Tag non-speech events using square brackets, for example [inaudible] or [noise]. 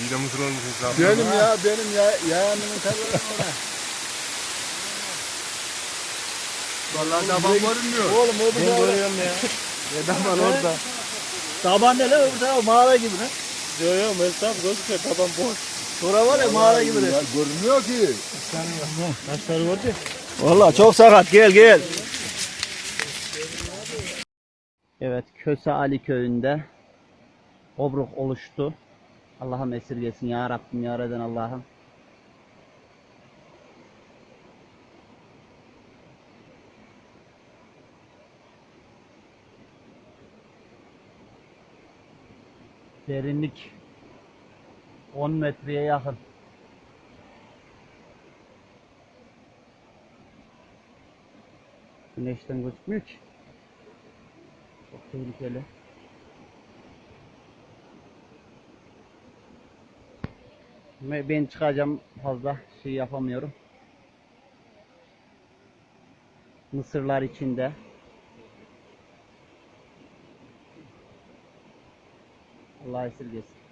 İyi de mısır olmuş hesabı. Benim ya benim ya yayanımın tarafı [laughs] ona. Vallahi taban görünmüyor. Oğlum o Ben bu da görüyorum ya. [laughs] Ne taban orada. taban ne lan öbür taraf mağara gibi ne? Yo yo mesaf gözüküyor taban boş. Sonra var ya mağara gibi de. Görünmüyor ki. Taşları gördü. Valla çok sakat gel gel. Evet Köse Ali köyünde obruk oluştu. Allah'ım esirgesin ya Rabbim ya Reden Allah'ım. Derinlik 10 metreye yakın. Güneşten gözükmüyor ki. Çok tehlikeli. Ben çıkacağım fazla şey yapamıyorum. Mısırlar içinde. Allah esirgesin.